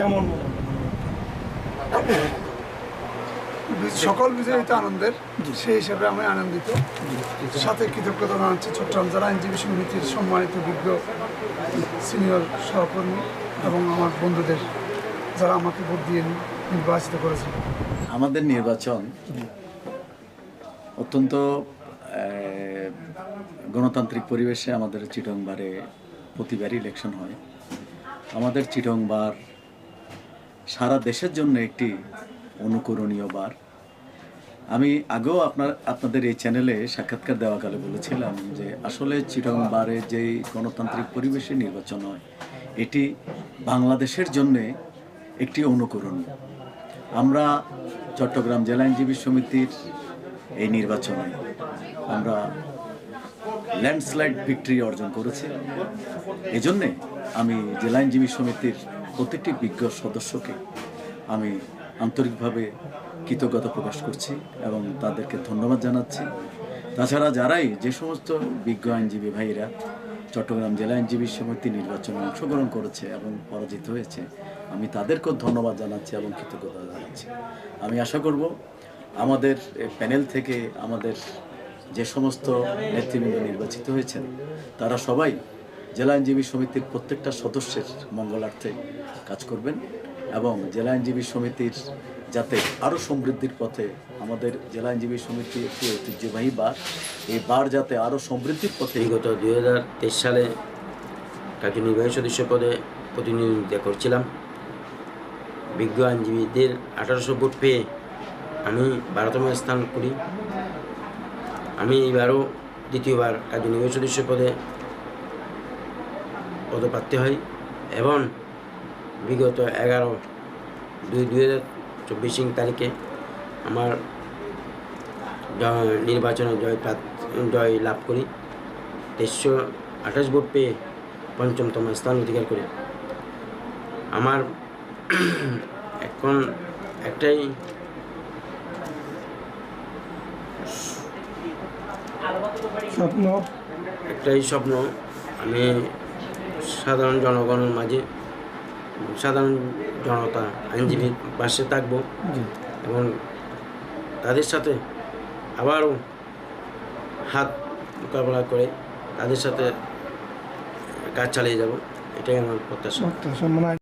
কেমন? সকল বিজয়িত আনন্দের সেই হিসাবে আমি আনন্দিত। সাথে কৃতজ্ঞতা জানাচ্ছি চট্টগ্রাম জেলা আইনজীবী সমিতির সম্মানিত বিজ্ঞ সিনিয়র সহকর্মী এবং আমার বন্ধুদের যারা আমাকে ভোট দিয়ে নির্বাচিত করেছে আমাদের নির্বাচন অত্যন্ত গণতান্ত্রিক পরিবেশে আমাদের চিটংবারে প্রতিবারই ইলেকশন হয়। আমাদের চিটংবার সারা দেশের জন্য একটি অনুকরণীয় বার। আমি আগেও আপনার, আপনাদের এই চ্যানেলে সাক্ষাৎকার দেওয়াকালে বলেছিলাম যে আসলে চিটংবারে যেই গণতান্ত্রিক পরিবেশে নির্বাচন হয়, এটি বাংলাদেশের জন্যে একটি অনুকরণীয় আমরা চট্টগ্রাম জেলা আইনজীবী সমিতির এই নির্বাচনে আমরা ল্যান্ডস্লাইড ভিক্টরি অর্জন করেছি। এজন্যে আমি জেলা আইনজীবী সমিতির প্রত্যেকটি বিজ্ঞ সদস্যকে আমি আন্তরিকভাবে কৃতজ্ঞতা প্রকাশ করছি এবং তাদেরকে ধন্যবাদ জানাচ্ছি। তাছাড়া যারাই যে সমস্ত বিজ্ঞ আইনজীবী ভাইরা চট্টগ্রাম জেলা আইনজীবী সমিতি নির্বাচনে অংশগ্রহণ করেছে এবং পরাজিত হয়েছে, আমি তাদেরকেও ধন্যবাদ জানাচ্ছি এবং কৃতজ্ঞতা জানাচ্ছি। আমি আশা করব আমাদের প্যানেল থেকে আমাদের যে সমস্ত নেতৃবৃন্দ নির্বাচিত হয়েছেন, তারা সবাই জেলা আইনজীবী সমিতির প্রত্যেকটা সদস্যের মঙ্গলার্থে কাজ করবেন এবং জেলা আইনজীবী সমিতির যাতে আরও সমৃদ্ধির পথে আমাদের জেলা আইনজীবী সমিতি একটি ঐতিহ্যবাহী বার, এই বার যাতে আরও সমৃদ্ধির পথে বিগত দুই সালে কার্যনির্বাহী সদস্য পদে প্রতিনিধিত্ব করছিলাম। বিজ্ঞ আইনজীবীদের আঠারোশো ভোট পেয়ে আমি বারোতম স্থান করি। আমি এইবারও দ্বিতীয়বার কার্যনির্বাহী সদস্য পদে পদপ্রার্থী হয় এবং বিগত এগারো দুই দুই হাজার চব্বিশ তারিখে আমার নির্বাচনে জয় জয় লাভ করি। তেইশশো আঠাশ ভোট পেয়ে পঞ্চমতম স্থান অধিকার করি। আমার এখন একটাই স্বপ্ন। একটাই স্বপ্ন আমি সাধারণ জনগণের মাঝে সাধারণ জনতা আইনজীবীর পাশে থাকব এবং তাদের সাথে আবারও হাত মোকাবেলা করে তাদের সাথে কাজ চালিয়ে যাব এটাই আমার প্রত্যাশা মানে